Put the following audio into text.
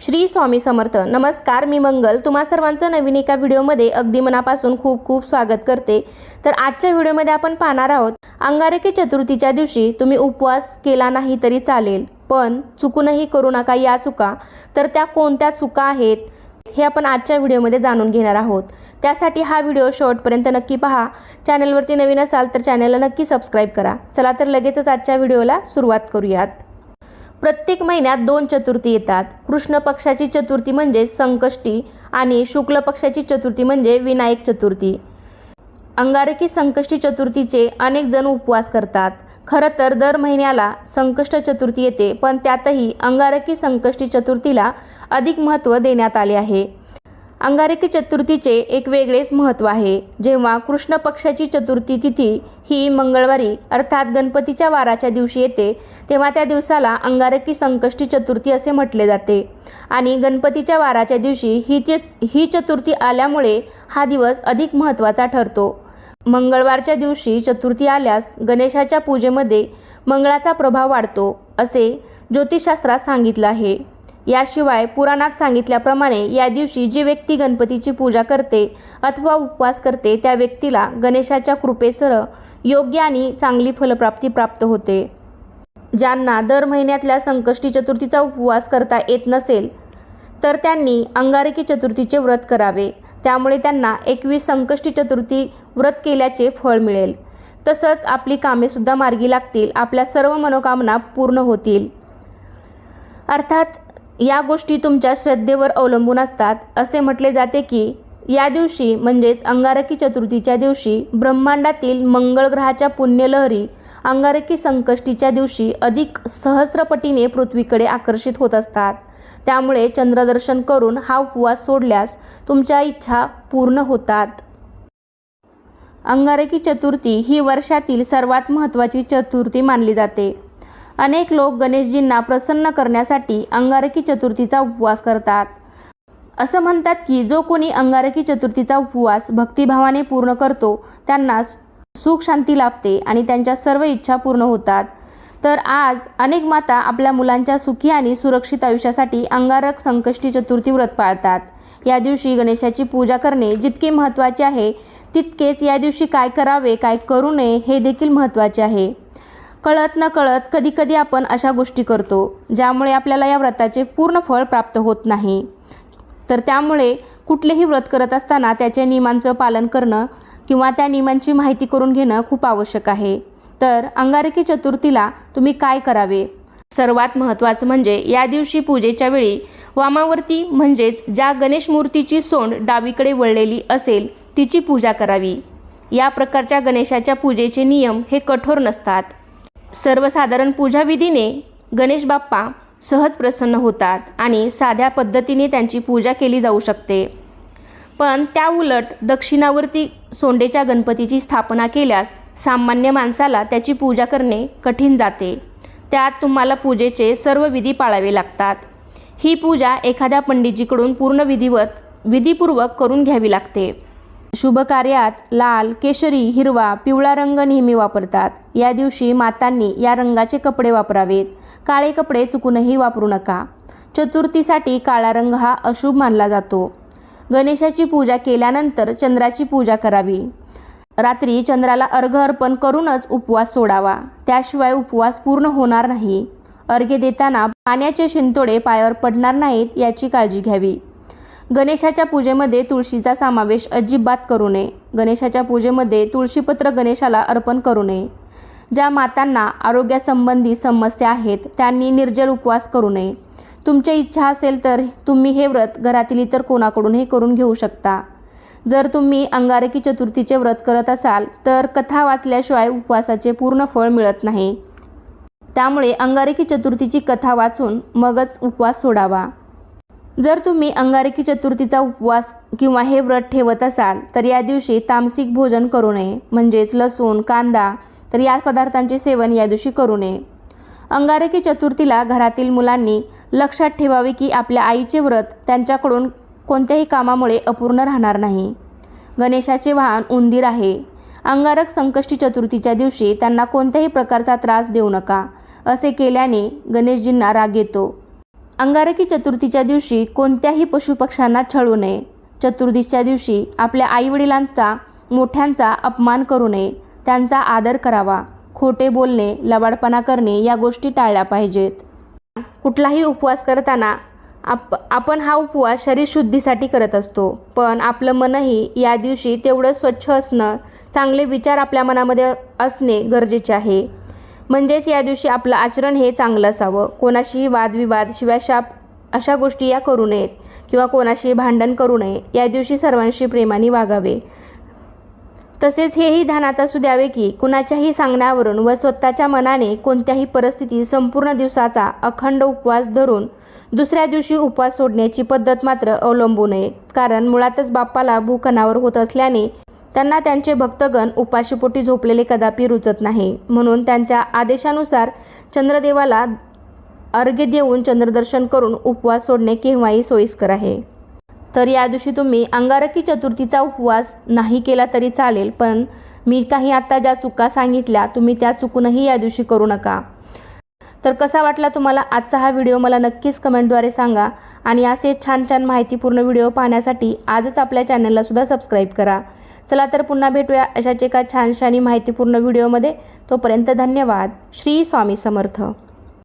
श्री स्वामी समर्थ. नमस्कार मी मंगल. तुम्हा सर्वांचं नवीन एका व्हिडिओमध्ये अगदी मनापासून खूप खूप स्वागत करते. तर आजच्या व्हिडिओमध्ये आपण पाहणार आहोत अंगारकी चतुर्थीच्या दिवशी तुम्ही उपवास केला नाही तरी चालेल पण चुकूनही करू नका या चुका. तर त्या कोणत्या चुका आहेत हे आपण आजच्या व्हिडिओमध्ये जाणून घेणार आहोत. त्यासाठी हा व्हिडिओ शेवटपर्यंत नक्की पहा. चॅनलवरती नवीन असाल तर चॅनलला नक्की सबस्क्राईब करा. चला तर लगेचच आजच्या व्हिडिओला सुरुवात करूयात. प्रत्येक महिन्यात दोन चतुर्थी येतात. कृष्ण पक्षाची चतुर्थी म्हणजे संकष्टी आणि शुक्ल पक्षाची चतुर्थी म्हणजे विनायक चतुर्थी. अंगारकी संकष्टी चतुर्थीचे अनेक जण उपवास करतात. खरं तर दर महिन्याला संकष्ट चतुर्थी येते पण त्यातही अंगारकी संकष्टी चतुर्थीला अधिक महत्त्व देण्यात आले आहे. अंगारकी चतुर्थीचे एक वेगळेच महत्त्व आहे. जेव्हा कृष्ण पक्षाची चतुर्थी तिथी ही मंगळवारी अर्थात गणपतीच्या वाराच्या दिवशी येते तेव्हा त्या दिवसाला अंगारकी संकष्टी चतुर्थी असे म्हटले जाते. आणि गणपतीच्या वाराच्या दिवशी ही ती ही चतुर्थी आल्यामुळे हा दिवस अधिक महत्त्वाचा ठरतो. मंगळवारच्या दिवशी चतुर्थी आल्यास गणेशाच्या पूजेमध्ये मंगळाचा प्रभाव वाढतो असे ज्योतिषशास्त्रात सांगितलं आहे. याशिवाय पुराणात सांगितल्याप्रमाणे या दिवशी जी व्यक्ती गणपतीची पूजा करते अथवा उपवास करते त्या व्यक्तीला गणेशाच्या कृपेसह योग्य आणि चांगली फलप्राप्ती प्राप्त होते. ज्यांना दर महिन्यातल्या संकष्टी चतुर्थीचा उपवास करता येत नसेल तर त्यांनी अंगारकी चतुर्थीचे व्रत करावे. त्यामुळे त्यांना एकवीस संकष्टी चतुर्थी व्रत केल्याचे फळ मिळेल. तसंच आपली कामेसुद्धा मार्गी लागतील आपल्या सर्व मनोकामना पूर्ण होतील. अर्थात या गोष्टी तुमच्या श्रद्धेवर अवलंबून असतात असे म्हटले जाते की या दिवशी म्हणजेच अंगारकी चतुर्थीच्या दिवशी ब्रह्मांडातील मंगळ ग्रहाच्या पुण्यलहरी अंगारकी संकष्टीच्या दिवशी अधिक सहस्रपटीने पृथ्वीकडे आकर्षित होत असतात. त्यामुळे चंद्रदर्शन करून हा उपवास सोडल्यास तुमच्या इच्छा पूर्ण होतात. अंगारकी चतुर्थी ही वर्षातील सर्वात महत्त्वाची चतुर्थी मानली जाते. अनेक लोक गणेशजींना प्रसन्न करण्यासाठी अंगारकी चतुर्थीचा उपवास करतात. असं म्हणतात की जो कोणी अंगारकी चतुर्थीचा उपवास भक्तिभावाने पूर्ण करतो त्यांना सुख शांती लाभते आणि त्यांच्या सर्व इच्छा पूर्ण होतात. तर आज अनेक माता आपल्या मुलांच्या सुखी आणि सुरक्षित आयुष्यासाठी अंगारक संकष्टी चतुर्थी व्रत पाळतात. या दिवशी गणेशाची पूजा करणे जितके महत्त्वाचे आहे तितकेच या दिवशी काय करावे काय करू नये हे देखील महत्त्वाचे आहे. कळत न कळत कधीकधी आपण अशा गोष्टी करतो ज्यामुळे आपल्याला या व्रताचे पूर्ण फळ प्राप्त होत नाही. तर त्यामुळे कुठलेही व्रत करत असताना त्याच्या नियमांचं पालन करणं किंवा त्या नियमांची माहिती करून घेणं खूप आवश्यक आहे. तर अंगारकी चतुर्थीला तुम्ही काय करावे? सर्वात महत्त्वाचं म्हणजे या दिवशी पूजेच्या वेळी वामावरती म्हणजेच ज्या गणेश मूर्तीची सोंड डावीकडे वळलेली असेल तिची पूजा करावी. या प्रकारच्या गणेशाच्या पूजेचे नियम हे कठोर नसतात. सर्वसाधारण पूजाविधीने गणेश बाप्पा सहज प्रसन्न होतात आणि साध्या पद्धतीने त्यांची पूजा केली जाऊ शकते. पण त्या उलट दक्षिणावर्ती सोंडेच्या गणपतीची स्थापना केल्यास सामान्य माणसाला त्याची पूजा करणे कठीण जाते. त्यात तुम्हाला पूजेचे सर्व विधी पाळावे लागतात. ही पूजा एखाद्या पंडितजीकडून पूर्ण विधिवत विधीपूर्वक करून घ्यावी लागते. शुभ कार्यात लाल केशरी हिरवा पिवळा रंग नेहमी वापरतात. या दिवशी मातांनी या रंगाचे कपडे वापरावेत. काळे कपडे चुकूनही वापरू नका. चतुर्थीसाठी काळा रंग हा अशुभ मानला जातो. गणेशाची पूजा केल्यानंतर चंद्राची पूजा करावी. रात्री चंद्राला अर्घ अर्पण करूनच उपवास सोडावा. त्याशिवाय उपवास पूर्ण होणार नाही. अर्घ्य देताना पाण्याचे शिंतोडे पायावर पडणार नाहीत याची काळजी घ्यावी. गणेशाच्या पूजेमध्ये तुळशीचा समावेश अजिबात करू नये. गणेशाच्या पूजेमध्ये तुळशीपत्र गणेशाला अर्पण करू नये. ज्या मातांना आरोग्यासंबंधी समस्या आहेत त्यांनी निर्जल उपवास करू नये. तुमची इच्छा असेल तर तुम्ही हे व्रत घरातील इतर कोणाकडूनही करून घेऊ शकता. जर तुम्ही अंगारकी चतुर्थीचे व्रत करत असाल तर कथा वाचल्याशिवाय उपवासाचे पूर्ण फळ मिळत नाही. त्यामुळे अंगारकी चतुर्थीची कथा वाचून मगच उपवास सोडावा. जर तुम्ही अंगारकी चतुर्थीचा उपवास किंवा हे व्रत ठेवत असाल तर या दिवशी तामसिक भोजन करू नये. म्हणजेच लसूण कांदा तर या पदार्थांचे सेवन या दिवशी करू नये. अंगारकी चतुर्थीला घरातील मुलांनी लक्षात ठेवावे की आपल्या आईचे व्रत त्यांच्याकडून कोणत्याही कामामुळे अपूर्ण राहणार नाही. गणेशाचे वाहन उंदीर आहे. अंगारक संकष्टी चतुर्थीच्या दिवशी त्यांना कोणत्याही प्रकारचा त्रास देऊ नका. असे केल्याने गणेशजींना राग येतो. अंगारकी चतुर्थीच्या दिवशी कोणत्याही पशुपक्ष्यांना छळू नये. चतुर्दशीच्या दिवशी आपल्या आईवडिलांचा मोठ्यांचा अपमान करू नये. त्यांचा आदर करावा. खोटे बोलणे लबाडपणा करणे या गोष्टी टाळल्या पाहिजेत. कुठलाही उपवास करताना आप आपण हा उपवास शरीरशुद्धीसाठी करत असतो. पण आपलं मनही या दिवशी तेवढं स्वच्छ असणं चांगले विचार आपल्या मनामध्ये असणे गरजेचे आहे. म्हणजेच या दिवशी आपलं आचरण हे चांगलं असावं. कोणाशीही वादविवाद शिवाशाप अशा गोष्टी या करू नयेत किंवा कोणाशी भांडण करू नये. या दिवशी सर्वांशी प्रेमाने वागावे. तसेच हेही ध्यानात असू द्यावे की कुणाच्याही सांगण्यावरून व स्वतःच्या मनाने कोणत्याही परिस्थितीत संपूर्ण दिवसाचा अखंड उपवास धरून दुसऱ्या दिवशी उपवास सोडण्याची पद्धत मात्र अवलंबू नये कारण मुळातच बाप्पाला भूकणावर होत असल्याने त्यांना त्यांचे भक्तगण उपाशीपोटी झोपलेले कदापि रुचत नाही. म्हणून त्यांच्या आदेशानुसार चंद्रदेवाला अर्घ्य देऊन चंद्रदर्शन करून उपवास सोडणे केव्हाही सोयीस्कर आहे. तर या दिवशी तुम्ही अंगारकी चतुर्थीचा उपवास नाही केला तरी चालेल पण मी काही आत्ता ज्या चुका सांगितल्या तुम्ही त्या चुकूनही या दिवशी करू नका. तर कसा वाटला तुम्हाला आजचा हा व्हिडिओ मला नक्कीच कमेंटद्वारे सांगा. आणि असे छान छान माहितीपूर्ण व्हिडिओ पाहण्यासाठी आजच आपल्या चॅनलला सुद्धा सबस्क्राईब करा. चला तर पुन्हा भेटूया अशाच एका छानशानी माहितीपूर्ण व्हिडिओमध्ये. तोपर्यंत धन्यवाद. श्री स्वामी समर्थ.